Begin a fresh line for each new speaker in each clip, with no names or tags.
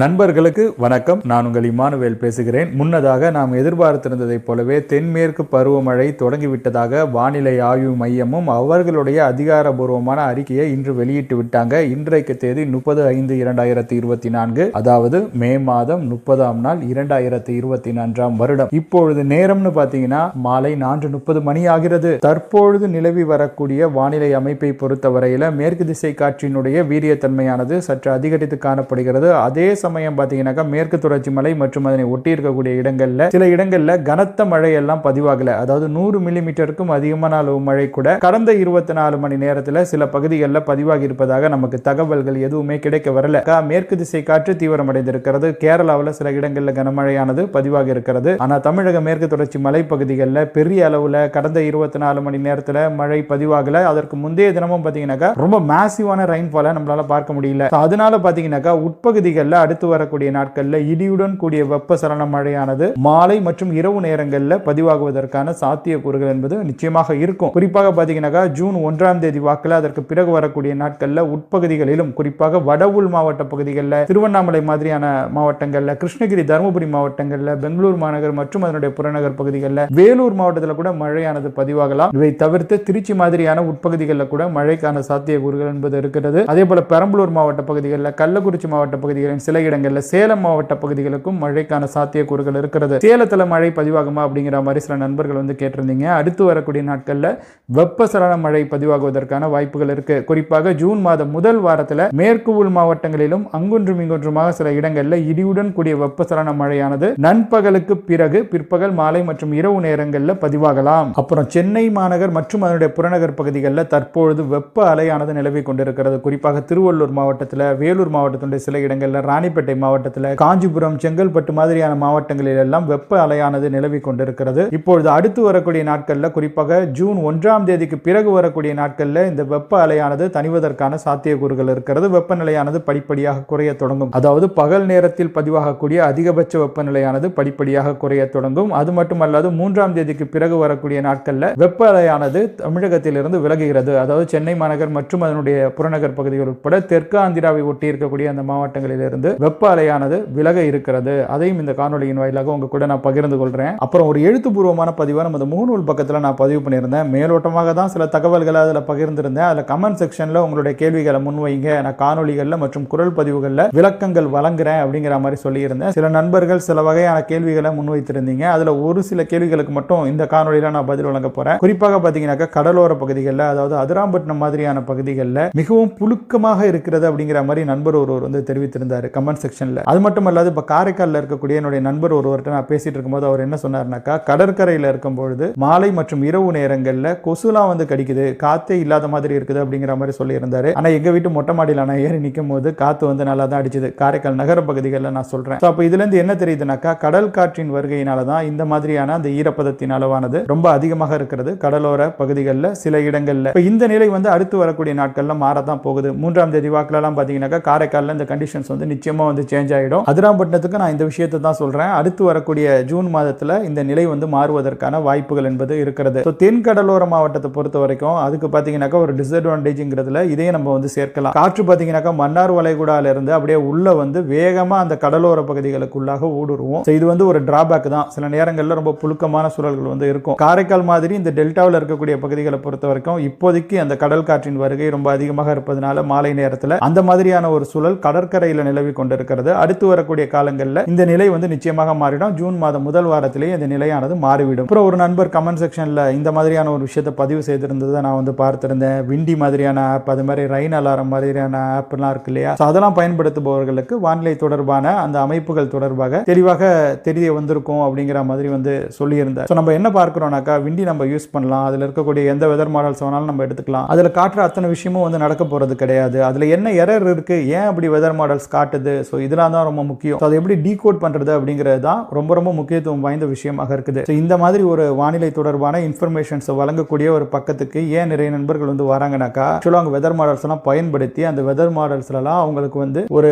நண்பர்களுக்கு வணக்கம். நான் உங்கள் இமானுவேல் பேசுகிறேன். முன்னதாக நாம் எதிர்பார்த்திருந்ததைப் போலவே தென்மேற்கு பருவமழை தொடங்கிவிட்டதாக வானிலை ஆய்வு மையமும் அவர்களுடைய அதிகாரபூர்வமான அறிக்கையை இன்று வெளியிட்டு விட்டாங்க. இன்றைக்கு தேதி முப்பது ஐந்து இரண்டாயிரத்தி இருபத்தி நான்கு அதாவது மே மாதம் முப்பதாம் நாள் இரண்டாயிரத்தி இருபத்தி நான்காம் வருடம். இப்பொழுது நேரம்னு பார்த்தீங்கன்னா மாலை நான்கு முப்பது மணி ஆகிறது. தற்பொழுது நிலவி வரக்கூடிய வானிலை அமைப்பை பொறுத்தவரையில மேற்கு திசை காற்றினுடைய வீரியத்தன்மையானது சற்று அதிகரித்து காணப்படுகிறது. அதே சமயம் பார்த்தீங்கன்னாக்கா மேற்கு தொடர்ச்சி மலை மற்றும் அதனை ஒட்டி இருக்கக்கூடிய இடங்களில் சில இடங்களில் கனத்த மழையெல்லாம் பதிவாகல. அதாவது நூறு மில்லிமீட்டருக்கும் அதிகமான அளவு மழை கூட கடந்த இருபத்தி நாலு மணி நேரத்தில் சில பகுதிகளில் பதிவாகி இருப்பதாக நமக்கு தகவல்கள் எதுவுமே கிடைக்க வரல. மேற்கு திசை காற்று தீவிரமடைந்திருக்கிறது. கேரளாவில் சில இடங்களில் கனமழையானது பதிவாகி இருக்கிறது. ஆனால் தமிழக மேற்கு தொடர்ச்சி மலைப்பகுதிகளில் பெரிய அளவில் கடந்த இருபத்தி நாலு மணி நேரத்தில் மழை பதிவாகல. அதற்கு முந்தைய தினமும் பார்த்தீங்கன்னாக்கா ரொம்ப மேசிவான ரெயின்ஃபாலை நம்மளால பார்க்க முடியல. அதனால பார்த்தீங்கன்னாக்கா உட்பகுதிகளில் அடுத்த வரக்கூடிய நாட்களில் இடியுடன் கூடிய வெப்ப சலன மழையானது மாலை மற்றும் இரவு நேரங்களில் பதிவாகுவதற்கான சாத்தியக்கூறுகள் என்பது நிச்சயமாக இருக்கும். குறிப்பாக பார்த்தீங்கன்னாக்கா ஜூன் ஒன்றாம் தேதி வாக்கில் அதற்கு பிறகு வரக்கூடிய நாட்களில் உட்பகுதிகளிலும் குறிப்பாக வட உள் மாவட்ட பகுதிகளில் திருவண்ணாமலை மாதிரியான மாவட்டங்களில் கிருஷ்ணகிரி தருமபுரி மாவட்டங்களில் பெங்களூர் மாநகர் மற்றும் அதனுடைய புறநகர் பகுதிகளில் வேலூர் மாவட்டத்தில் கூட மழையானது பதிவாகலாம். இவை தவிர்த்து திருச்சி மாதிரியான உட்பகுதிகளில் கூட மழைக்கான சாத்தியக்கூறுகள் என்பது இருக்கிறது. அதே போல பெரம்பலூர் மாவட்ட பகுதிகளில் கள்ளக்குறிச்சி மாவட்ட பகுதிகளின் சில இடங்களில் சேலம் மாவட்ட பகுதிகளுக்கும் மழைக்கான சாத்தியக்கூறுகள் இருக்கிறது. சேலத்தில் மழை பதிவாகுமா அப்படிங்கிற மாதிரி சில நண்பர்கள் வந்து கேட்டிருந்தீங்க. அடுத்து வரக்கூடிய நாட்களில் வெப்பசலன மழை பதிவாகுவதற்கான வாய்ப்புகள் இருக்கு. குறிப்பாக ஜூன் மாதம் முதல் வாரத்தில் மேற்கு உள் மாவட்டங்களிலும் அங்கொன்றும் இங்கொன்றுமாக சில இடங்களில் இடியுடன் கூடிய வெப்பசலன மழையானது நண்பகலுக்கு பிறகு பிற்பகல் மாலை மற்றும் இரவு நேரங்களில் பதிவாகலாம். அப்புறம் சென்னை மாநகர் மற்றும் அதனுடைய புறநகர் பகுதிகளில் தற்பொழுது வெப்ப அலையானது நிலவி கொண்டிருக்கிறது. குறிப்பாக திருவள்ளூர் மாவட்டத்தில் வேலூர் மாவட்டத்தினுடைய சில இடங்களில் ராணி ராணிப்பேட்டை மாவட்டத்தில் காஞ்சிபுரம் செங்கல்பட்டு மாதிரியான மாவட்டங்களில் எல்லாம் வெப்ப அலையானது நிலவி கொண்டிருக்கிறது. இப்பொழுது அடுத்து வரக்கூடிய நாட்களில் குறிப்பாக ஜூன் ஒன்றாம் தேதிக்கு பிறகு வரக்கூடிய நாட்களில் இந்த வெப்ப அலையானது தணிவதற்கான சாத்தியக்கூறுகள் இருக்கிறது. வெப்பநிலையானது படிப்படியாக குறைய தொடங்கும். அதாவது பகல் நேரத்தில் பதிவாகக்கூடிய அதிகபட்ச வெப்பநிலையானது படிப்படியாக குறைய தொடங்கும். அது மட்டுமல்லாது மூன்றாம் தேதிக்கு பிறகு வரக்கூடிய நாட்களில் வெப்ப அலையானது தமிழகத்திலிருந்து விலகுகிறது. அதாவது சென்னை மாநகர் மற்றும் அதனுடைய புறநகர் பகுதிகள் உட்பட தெற்கு ஆந்திராவை ஒட்டி இருக்கக்கூடிய அந்த மாவட்டங்களிலிருந்து வெப்ப அலையானது விலக இருக்கிறது. அதையும் இந்த காணொலியின் வாயிலாக உங்க கூட நான் பகிர்ந்து கொள்றேன். அப்புறம் ஒரு எழுத்துப்பூர்வமான பதிவாக நம்ம முகநூல் பக்கத்தில் நான் பதிவு பண்ணியிருந்தேன். மேலோட்டமாக தான் சில தகவல்களை அதில் பகிர்ந்திருந்தேன். அதில் கமெண்ட் செக்ஷனில் உங்களுடைய கேள்விகளை முன்வைங்க. நான் காணொலிகளில் மற்றும் குரல் பதிவுகளில் விளக்கங்கள் வழங்குறேன் அப்படிங்கிற மாதிரி சொல்லியிருந்தேன். சில நண்பர்கள் சில வகையான கேள்விகளை முன்வைத்திருந்தீங்க. அதில் ஒரு சில கேள்விகளுக்கு மட்டும் இந்த காணொலியில் நான் பதில் வழங்க போகிறேன் குறிப்பாக பார்த்தீங்கன்னாக்கா கடலோர பகுதிகளில் அதாவது அதிராம்பட்டினம் மாதிரியான பகுதிகளில் மிகவும் புழுக்கமாக இருக்கிறது அப்படிங்கிற மாதிரி நண்பர் ஒருவர் வந்து தெரிவித்திருந்தார். கமெண்ட் செக்ஷனில். அது மட்டும் அல்லாது இப்போ காரைக்காலில் இருக்கக்கூடிய என்னுடைய நண்பர் ஒருவர்கிட்ட நான் பேசிட்டு இருக்கும்போது அவர் என்ன சொன்னார்னாக்கா கடற்கரையில் இருக்கும்பொழுது மாலை மற்றும் இரவு நேரங்களில் கொசுலாம் வந்து கடிக்குது காத்தே இல்லாத மாதிரி இருக்குது அப்படிங்கிற மாதிரி சொல்லியிருந்தாரு. ஆனால் எங்கள் வீட்டு மொட்டை மாடியில் நான் ஏறி நிற்கும் போது காற்று வந்து நல்லா தான் அடிச்சுது. காரைக்கால் நகர பகுதிகளில் நான் சொல்கிறேன் ஸோ அப்போ இதுலேருந்து என்ன தெரியுதுனாக்கா கடல் காற்றின் வருகையினால தான் இந்த மாதிரியான அந்த ஈரப்பதத்தின் அளவானது ரொம்ப அதிகமாக இருக்கிறது. கடலோர பகுதிகளில் சில இடங்களில். இப்போ இந்த நிலை வந்து அடுத்து வரக்கூடிய நாட்களில் மாறதான் போகுது. மூன்றாம் தேதி வாக்கிலலாம் பார்த்தீங்கன்னாக்கா காரைக்காலில் இந்த கண்டிஷன்ஸ் வந்து நிச்சயம் நிச்சயமாக வந்து சேஞ்ச் ஆகிடும் அதிராம்பட்டினத்துக்கு நான் இந்த விஷயத்தை தான் சொல்கிறேன் அடுத்து வரக்கூடிய ஜூன் மாதத்தில் இந்த நிலை வந்து மாறுவதற்கான வாய்ப்புகள் என்பது இருக்கிறது. ஸோ தென்கடலோர மாவட்டத்தை பொறுத்த வரைக்கும் அதுக்கு பார்த்தீங்கன்னாக்கா ஒரு டிஸ்அட்வான்டேஜ்ங்கிறதுல இதையே நம்ம வந்து சேர்க்கலாம். காற்று பார்த்தீங்கன்னாக்கா மன்னார் வளைகுடால இருந்து அப்படியே உள்ள வந்து வேகமாக அந்த கடலோர பகுதிகளுக்குள்ளாக ஊடுருவோம். ஸோ இது வந்து ஒரு டிராபேக் தான். சில நேரங்களில் ரொம்ப புழுக்கமான சூழல்கள் வந்து இருக்கும். காரைக்கால் மாதிரி இந்த டெல்டாவில் இருக்கக்கூடிய பகுதிகளை பொறுத்த வரைக்கும் இப்போதைக்கு அந்த கடல் காற்றின் வருகை ரொம்ப அதிகமாக இருப்பதனால மாலை நேரத்தில் அந்த மாதிரியான ஒரு சூழல் கடற்கரையில் நிலவி கொண்டிருக்கிறது. அடுத்து வரக்கூடிய காலங்களில் இந்த நிலை வந்து நிச்சயமாக மாறிடும். ஜூன் மாதம் முதல் வாரத்திலேயே இந்த நிலையானது மாறிவிடும். அப்புறம் ஒரு நண்பர் கமெண்ட் செக்ஷனில் இந்த மாதிரியான ஒரு விஷயத்தை பதிவு செய்திருந்ததை நான் வந்து பார்த்திருந்தேன். விண்டி மாதிரியான ஆப் அது மாதிரி ரைன் அலாரம் மாதிரியான ஆப்லாம் இருக்கு இல்லையா? அதெல்லாம் பயன்படுத்துபவர்களுக்கு வானிலை தொடர்பான அந்த அமைப்புகள் தொடர்பாக தெளிவாக தெரிய வந்திருக்கும் அப்படிங்கிற மாதிரி வந்து சொல்லியிருந்தார். ஸோ நம்ம என்ன பார்க்குறோம்னாக்கா விண்டி நம்ம யூஸ் பண்ணலாம். அதில் இருக்கக்கூடிய எந்த வெதர் மாடல்ஸ் வேணாலும் நம்ம எடுத்துக்கலாம். அதில் காட்டுற அத்தனை விஷயமும் வந்து நடக்க போகிறது கிடையாது. அதில் என்ன எரர் இருக்குது ஏன் அப்படி வெதர் மாடல்ஸ் காட்டுது? ஸோ இதெல்லாம் தான் ரொம்ப முக்கியம். அதை எப்படி டீகோட் பண்ணுறது அப்படிங்கிறது தான் ரொம்ப ரொம்ப முக்கியத்துவம் வாய்ந்த விஷயமாக இருக்குது. ஸோ இந்த மாதிரி ஒரு வானிலை தொடர்பான இன்ஃபர்மேஷன்ஸை வழங்கக்கூடிய ஒரு பக்கத்துக்கு ஏன் நிறைய நண்பர்கள் வந்து வராங்கனாக்கா ஆக்சுவலாக அவங்க வெதர் மாடல்ஸ் எல்லாம் பயன்படுத்தி அந்த வெதர் மாடல்ஸ்லாம் அவங்களுக்கு வந்து ஒரு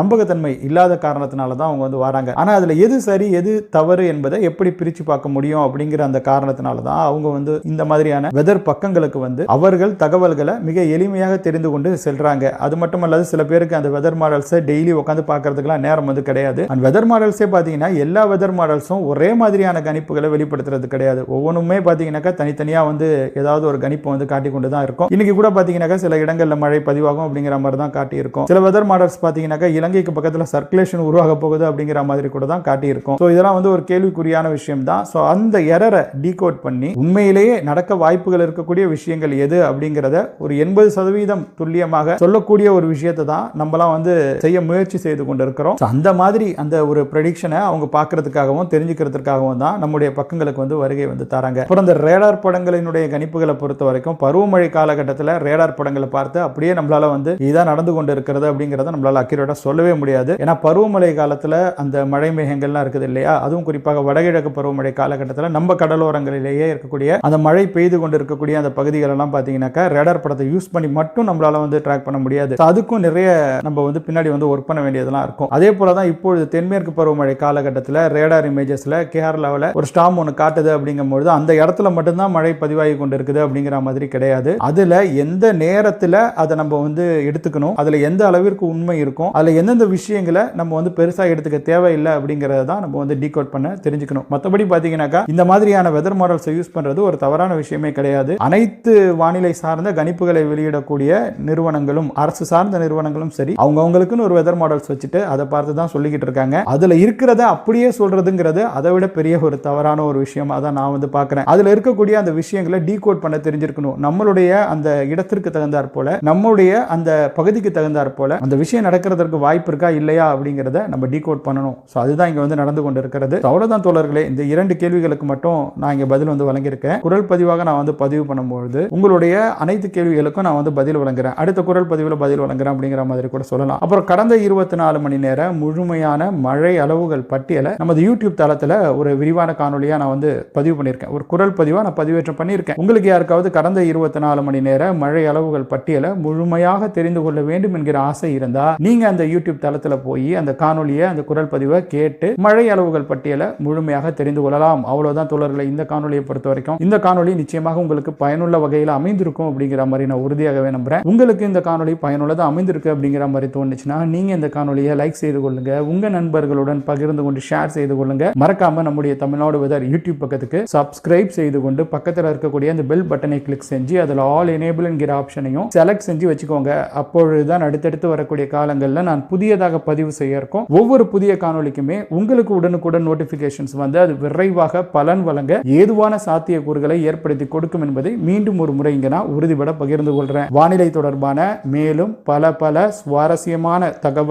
நம்பகத்தன்மை இல்லாத காரணத்தினால தான் அவங்க வந்து வராங்க. ஆனால் அதில் எது சரி எது தவறு என்பதை எப்படி பிரித்து பார்க்க முடியும் அப்படிங்கிற அந்த காரணத்தினால தான் அவங்க வந்து இந்த மாதிரியான வெதர் பக்கங்களுக்கு வந்து அவர்கள் தகவல்களை மிக எளிமையாக தெரிந்து கொண்டு செல்றாங்க. அது மட்டுமல்லாது சில பேருக்கு அந்த வெதர் மாடல்ஸை டெய்லி உட்காந்து பார்க்கறதுக்குலாம் நேரம் வந்து கிடையாது. அண்ட் வெதர் மாடல்ஸே பார்த்தீங்கன்னா எல்லா வெதர் மாடல்ஸும் ஒரே மாதிரியான கணிப்புகளை வெளிப்படுத்துறது கிடையாது. ஒவ்வொன்றுமே பார்த்தீங்கன்னாக்கா தனித்தனியாக வந்து ஏதாவது ஒரு கணிப்பை வந்து காட்டி கொண்டு தான் இருக்கும். இன்னைக்கு கூட பார்த்தீங்கன்னாக்கா சில இடங்களில் மழை பதிவாகும் அப்படிங்கிற மாதிரி தான் காட்டியிருக்கும். சில வெதர் மாடல்ஸ் பார்த்தீங்கன்னாக்கா இலங்கைக்கு பக்கத்தில் சர்க்குலேஷன் உருவாக போகுது அப்படிங்கிற மாதிரி கூட தான் காட்டியிருக்கும். ஸோ இதெல்லாம் வந்து ஒரு கேள்விக்குறியான விஷயம் தான். ஸோ அந்த எரரை டீகோட் பண்ணி உண்மையிலேயே நடக்க வாய்ப்புகள் இருக்கக்கூடிய விஷயங்கள் எது அப்படிங்கிறத ஒரு எண்பது சதவீதம் துல்லியமாக சொல்லக்கூடிய ஒரு விஷயத்தை தான் நம்மலாம் வந்து செய்ய முயற்சி முயற்சி செய்து கொண்டு இருக்கிறோம் அந்த மாதிரி அந்த ஒரு ப்ரெடிக்ஷனை அவங்க பார்க்கறதுக்காகவும் தெரிஞ்சுக்கிறதுக்காகவும் தான் நம்முடைய பக்கங்களுக்கு வந்து வருகை வந்து தராங்க. அப்புறம் இந்த ரேடார் படங்களினுடைய கணிப்புகளை பொறுத்த வரைக்கும் பருவமழை காலகட்டத்தில் ரேடார் படங்களை பார்த்து அப்படியே நம்மளால வந்து இதான் நடந்து கொண்டு இருக்கிறது அப்படிங்கிறத நம்மளால அக்யூரேட்டாக சொல்லவே முடியாது. ஏன்னா பருவமழை காலத்தில் அந்த மழை மேகங்கள்லாம் இருக்குது இல்லையா? அதுவும் குறிப்பாக வடகிழக்கு பருவமழை காலகட்டத்தில் நம்ம கடலோரங்களிலேயே இருக்கக்கூடிய அந்த மழை பெய்து கொண்டு இருக்கக்கூடிய அந்த பகுதிகள் எல்லாம் பார்த்தீங்கன்னாக்கா ரேடார் படத்தை யூஸ் பண்ணி மட்டும் நம்மளால வந்து ட்ராக் பண்ண முடியாது. அதுக்கும் நிறைய நம்ம வந்து பின்னாடி வந்து ஒர்க் பண்ண வேண்டியதெல்லாம் இருக்கும். அதே போல தான் இப்பொழுது தென்மேற்கு பருவமழை காலகட்டத்தில் ரேடார் இமேஜஸ்ல கேரளாவில் ஒரு ஸ்டாம் ஒன்று காட்டுது அப்படிங்கும்பொழுது அந்த இடத்துல மட்டும்தான் மழை பதிவாகி கொண்டு இருக்குது அப்படிங்கிற மாதிரி கிடையாது. அதுல எந்த நேரத்தில் அதை நம்ம வந்து எடுத்துக்கணும் அதுல எந்த அளவிற்கு உண்மை இருக்கும் அதுல எந்தெந்த விஷயங்களை நம்ம வந்து பெருசா எடுத்துக்க தேவையில்லை அப்படிங்கறத தான் நம்ம வந்து டீகோட் பண்ண தெரிஞ்சுக்கணும். மற்றபடி பார்த்தீங்கன்னாக்கா இந்த மாதிரியான வெதர் மாடல்ஸை யூஸ் பண்றது ஒரு தவறான விஷயமே கிடையாது. அனைத்து வானிலை சார்ந்த கணிப்புகளை வெளியிடக்கூடிய நிறுவனங்களும் அரசு சார்ந்த நிறுவனங்களும் சரி அவங்க அவங்களுக்குன்னு ஒரு வெதர் மாடல்ஸ் வச்சுட்டு அதை பார்த்து தான் சொல்லிக்கிட்டு இருக்காங்க. அதுல இருக்கிறத அப்படியே சொல்றதுங்கிறது அதை விட பெரிய ஒரு தவறான ஒரு விஷயமா தான் நான் வந்து பார்க்குறேன். அதுல இருக்கக்கூடிய அந்த விஷயங்களை டீகோட் பண்ண தெரிஞ்சிருக்கணும். நம்மளுடைய அந்த இடத்திற்கு தகுந்தாற் போல நம்மளுடைய அந்த பகுதிக்கு தகுந்தாற் போல அந்த விஷயம் நடக்கிறதுக்கு வாய்ப்பு இருக்கா இல்லையா அப்படிங்கிறத நம்ம டீகோட் பண்ணணும். ஸோ அதுதான் இங்க வந்து நடந்து கொண்டு இருக்கிறது அவ்வளோதான் அவ்வளவுதான் தோழர்களே இந்த இரண்டு கேள்விகளுக்கு மட்டும் நான் இங்க பதில் வந்து வழங்கியிருக்கேன். குரல் பதிவாக நான் வந்து பதிவு பண்ணும்பொழுது உங்களுடைய அனைத்து கேள்விகளுக்கும் நான் வந்து பதில் வழங்குறேன். அடுத்த குரல் பதிவில் பதில் வழங்குறேன் அப்படிங்கிற மாதிரி கூட சொல்லலாம். அப்புறம் கடந்த இருபத்தி நாலு மணி நேர முழுமையான மழை அளவுகள் பட்டியலை நமது யூடியூப் தளத்தில் ஒரு விரிவான காணொலியாக நான் வந்து பதிவு பண்ணியிருக்கேன். ஒரு குரல் பதிவாக நான் பதிவேற்றம் பண்ணியிருக்கேன். உங்களுக்கு யாருக்காவது கடந்த இருபத்தி நாலு மணி நேர மழை அளவுகள் பட்டியலை முழுமையாக தெரிந்து கொள்ள வேண்டும் என்கிற ஆசை இருந்தால் நீங்க அந்த யூடியூப் தளத்தில் போய் அந்த காணொலியை அந்த குரல் பதிவை கேட்டு மழை அளவுகள் பட்டியலை முழுமையாக தெரிந்து கொள்ளலாம். அவ்வளவுதான் தோழர்களை இந்த காணொலியை பொறுத்த வரைக்கும். இந்த காணொலி நிச்சயமாக உங்களுக்கு பயனுள்ள வகையில் அமைந்திருக்கும் அப்படிங்கிற மாதிரி நான் உறுதியாகவே நம்புகிறேன் உங்களுக்கு இந்த காணொலி பயனுள்ளதாக அமைந்திருக்கு அப்படிங்கிற மாதிரி தோணுச்சுன்னா நீங்க இந்த காணொலியை லைக் செய்து கொள்ளுங்க. உங்க நண்பர்களுடன் பகிர்ந்து கொண்டு ஷேர் செய்து கொள்ளுங்க. மறக்காம நம்முடைய தமிழ்நாடு வெதர் யூடியூப் பக்கத்துக்கு சப்ஸ்கிரைப் செய்து கொண்டு பக்கத்தில் இருக்கக்கூடிய அந்த பெல் பட்டனை கிளிக் செஞ்சு அதில் ஆல் எனேபிள் என்கிற ஆப்ஷனையும் செலக்ட் செஞ்சு வச்சுக்கோங்க. அப்பொழுதுதான் அடுத்தடுத்து வரக்கூடிய காலங்களில் நான் புதியதாக பதிவு செய்ய இருக்கோம். ஒவ்வொரு புதிய காணொலிக்குமே உங்களுக்கு உடனுக்குடன் நோட்டிபிகேஷன்ஸ் வந்து அது விரைவாக பலன் வழங்க ஏதுவான சாத்தியக்கூறுகளை ஏற்படுத்தி கொடுக்கும் என்பதை மீண்டும் ஒரு முறை இங்க நான் உறுதிபட பகிர்ந்து கொள்றேன். வானிலை தொடர்பான மேலும் பல பல சுவாரஸ்யமான தகவல்